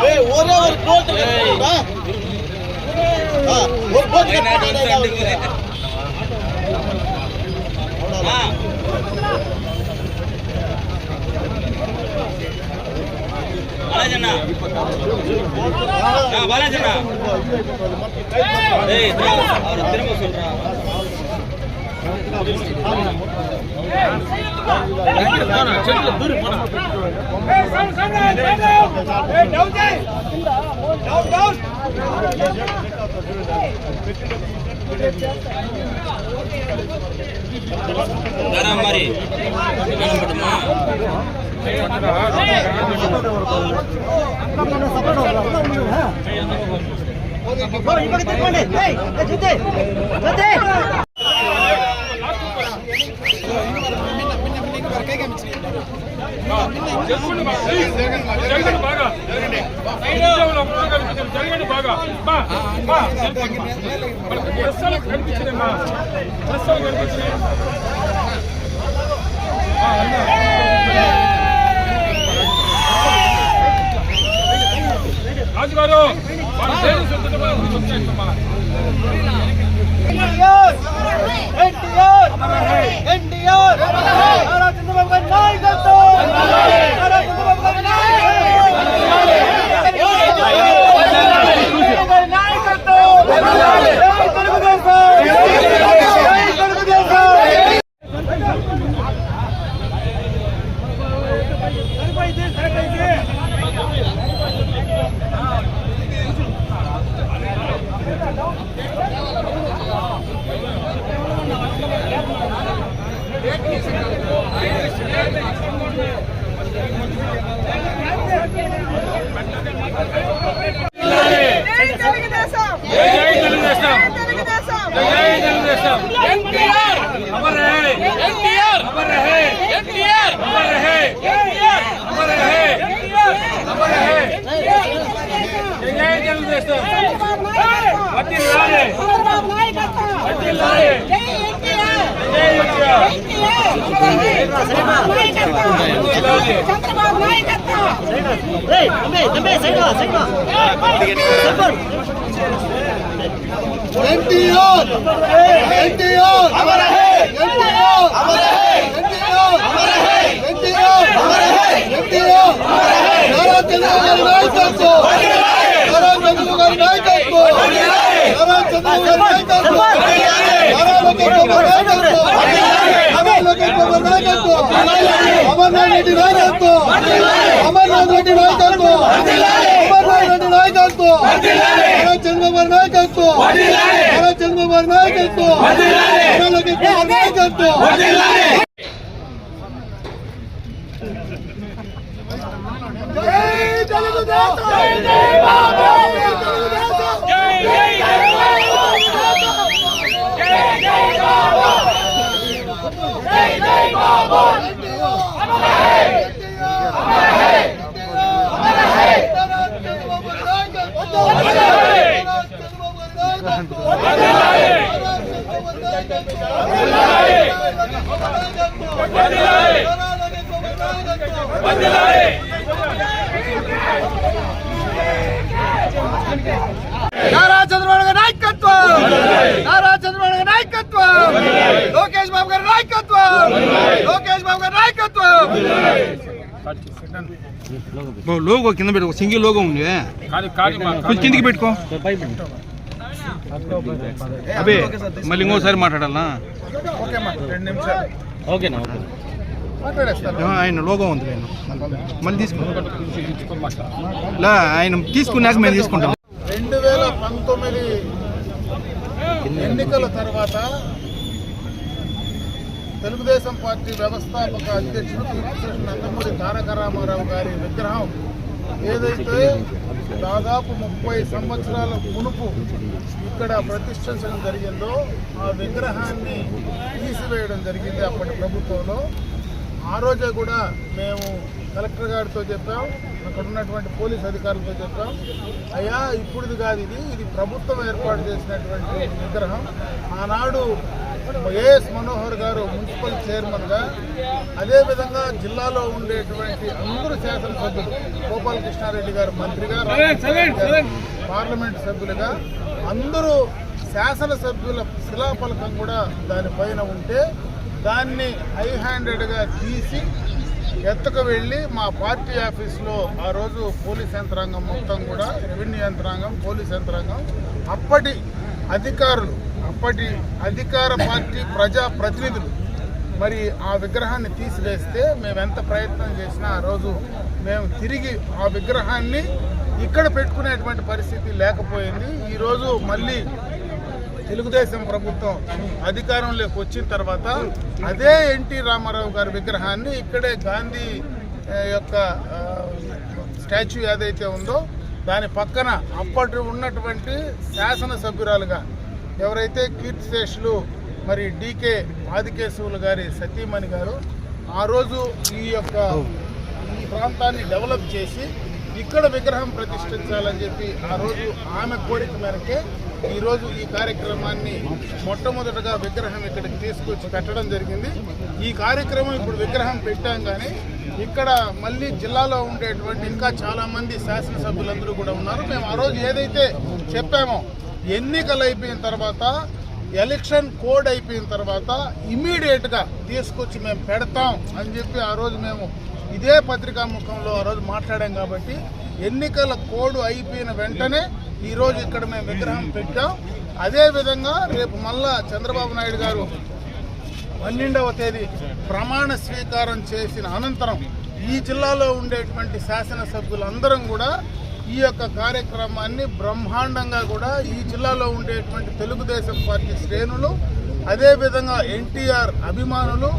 ஒரே ஒரு போட்டு ஒரு போட்டு திரும்ப சொல்றான் மாதிரி மட்டுமா జరగండి బాగా. ఉద్యోగంలో జరగండి బాగా కనిపించింది కనిపించింది రాజుగారు మన దేని సొంతమా వచ్చేస్తామా ఎన్టీఆర్ నారా చంద్రబాబు గారి నాయకత్వం నారా చంద్రబాబు గారి నాయకత్వం జై తెలుగుదేశం జై తెలుగుదేశం జై తెలుగుదేశం జై తెలుగుదేశం జై తెలుగుదేశం జై తెలుగుదేశం ఎన్టీఆర్ అమర్ రహే ఎన్టీఆర్ అమర్ రహే ఎన్టీఆర్ అమర్ రహే ఎన్టీఆర్ అమర్ రహే అమర్ రహే జై తెలుగుదేశం వడ్డీ లాలే చంద్రబాబు నాయకత్వం వడ్డీ లాలే జై ఎన్టీఆర్! జై ఎన్టీఆర్! అమర హే ఎన్టీఆర్! అమర హే ఎన్టీఆర్! అమర హే ఎన్టీఆర్! అమర హే ఎన్టీఆర్ అమర హే నారా చంద్రబాబు నాయకత్వం నారా చంద్రబాబు గారి నాయకత్వం నారా చంద్రబాబు గారి నాయకత్వం నారా నాయకత్వం నారా నాయకత్వం అమర్నాథ్ రెడ్డి నాయకత్వం అమర్నాథ్ రెడ్డి నాయకత్వం అమర్నాథ్ రెడ్డి నాయకత్వం. నారా చంద్రబాబు నాయకత్వం. నారా చంద్రబాబు నాయకత్వం. నాయకత్వం. జై తెలుగుదేశం. జై జై బాబు జై తెలుగుదేశం జై జై జై జై బాబు అమర హే అమర హే అమర హే చంద్రబాబు నాయకత్వం వదలాలి చంద్రబాబు నాయకత్వం వదలాలి చంద్రబాబు నాయకత్వం వదలాలి వదలాలి వదలాలి నారా చంద్రబాబు గారి నాయకత్వం నారా చంద్రబాబు గారి నాయకత్వం! లోకేష్ బాబు గారి నాయకత్వం! లోకేష్ బాబు గారి నాయకత్వం! లోగో కింద పెట్టుకో సింగిల్ లోగో ఉంది. కొంచెం కిందికి పెట్టుకో. అబే మళ్ళీ ఇంకోసారి మాట్లాడాలా? ఓకేనా ఆయన లోగో ఉంది నేను మళ్ళీ తీసుకో. లా ఆయన తీసుకున్నాక మేము తీసుకుంటాం రెండు వేల పంతొమ్మిది ఎన్నికల తర్వాత తెలుగుదేశం పార్టీ వ్యవస్థాపక అధ్యక్షుడు కృష్ణ నందమూరి తారక రామారావు గారి విగ్రహం ఏదైతే దాదాపు ముప్పై సంవత్సరాల మునుపు ఇక్కడ ప్రతిష్ఠించడం జరిగిందో ఆ విగ్రహాన్ని తీసివేయడం జరిగింది అప్పటి ప్రభుత్వంలో. ఆ రోజే కూడా మేము కలెక్టర్ గారితో చెప్పాం అక్కడ ఉన్నటువంటి పోలీస్ అధికారులతో చెప్పాం. అయ్యా ఇప్పుడుది కాదు ఇది. ఇది ప్రభుత్వం ఏర్పాటు చేసినటువంటి విగ్రహం. ఆనాడు ఏఎస్ మనోహర్ గారు మున్సిపల్ చైర్మన్గా అదేవిధంగా జిల్లాలో ఉండేటువంటి అందరూ శాసనసభ్యులు గోపాలకృష్ణారెడ్డి గారు మంత్రిగా పార్లమెంట్ సభ్యులుగా అందరూ శాసనసభ్యుల శిలాఫలకం కూడా దానిపైన ఉంటే దాన్ని హై హ్యాండెడ్గా తీసి ఎత్తుకు వెళ్ళి మా పార్టీ ఆఫీస్లో ఆ రోజు పోలీస్ యంత్రాంగం మొత్తం కూడా రెవెన్యూ యంత్రాంగం పోలీస్ యంత్రాంగం. అప్పటి అధికారులు అప్పటి అధికార పార్టీ ప్రజా ప్రతినిధులు మరి ఆ విగ్రహాన్ని తీసివేస్తే మేము ఎంత ప్రయత్నం చేసినా ఆ రోజు మేము తిరిగి ఆ విగ్రహాన్ని ఇక్కడ పెట్టుకునేటువంటి పరిస్థితి లేకపోయింది. ఈరోజు మళ్ళీ తెలుగుదేశం ప్రభుత్వం అధికారంలోకి వచ్చిన తర్వాత అదే ఎన్టీ రామారావు గారి విగ్రహాన్ని ఇక్కడే గాంధీ యొక్క స్టాచ్యూ ఏదైతే ఉందో దాని పక్కన అప్పటి ఉన్నటువంటి శాసనసభ్యురాలుగా ఎవరైతే కీర్తిశేషులు మరి డీకే ఆదికేశవులు గారి సతీమణి గారు ఆ రోజు ఈ యొక్క ఈ ప్రాంతాన్ని డెవలప్ చేసి ఇక్కడ విగ్రహం ప్రతిష్ఠించాలని చెప్పి ఆ రోజు ఆమె కోరిక మేరకే ఈరోజు ఈ కార్యక్రమాన్ని మొట్టమొదటగా విగ్రహం ఇక్కడికి తీసుకొచ్చి పెట్టడం జరిగింది. ఈ కార్యక్రమం ఇప్పుడు విగ్రహం పెట్టాం కానీ ఇక్కడ మళ్ళీ జిల్లాలో ఉండేటువంటి ఇంకా చాలామంది శాసనసభ్యులందరూ కూడా ఉన్నారు. మేము ఆ రోజు ఏదైతే చెప్పామో ఎన్నికలు అయిపోయిన తర్వాత ఎలక్షన్ కోడ్ అయిపోయిన తర్వాత ఇమీడియట్గా తీసుకొచ్చి మేము పెడతాం అని చెప్పి ఆ రోజు మేము ఇదే పత్రికా ముఖంలో ఆ రోజు మాట్లాడాం కాబట్టి ఎన్నికల కోడ్ అయిపోయిన వెంటనే ఈరోజు ఇక్కడ మేము విగ్రహం పెట్టాం. అదేవిధంగా రేపు మళ్ళా చంద్రబాబు నాయుడు గారు పన్నెండవ తేదీ ప్రమాణ స్వీకారం చేసిన అనంతరం ఈ జిల్లాలో ఉండేటువంటి శాసనసభ్యులందరం కూడా ఈ యొక్క కార్యక్రమాన్ని బ్రహ్మాండంగా కూడా ఈ జిల్లాలో ఉండేటువంటి తెలుగుదేశం పార్టీ శ్రేణులు అదేవిధంగా ఎన్టీఆర్ అభిమానులు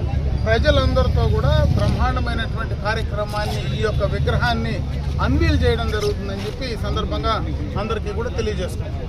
ప్రజలందరితో కూడా బ్రహ్మాండమైనటువంటి కార్యక్రమాన్ని ఈ యొక్క విగ్రహాన్ని అన్వీల్ చేయడం జరుగుతుందని చెప్పి ఈ సందర్భంగా అందరికీ కూడా తెలియజేస్తున్నాం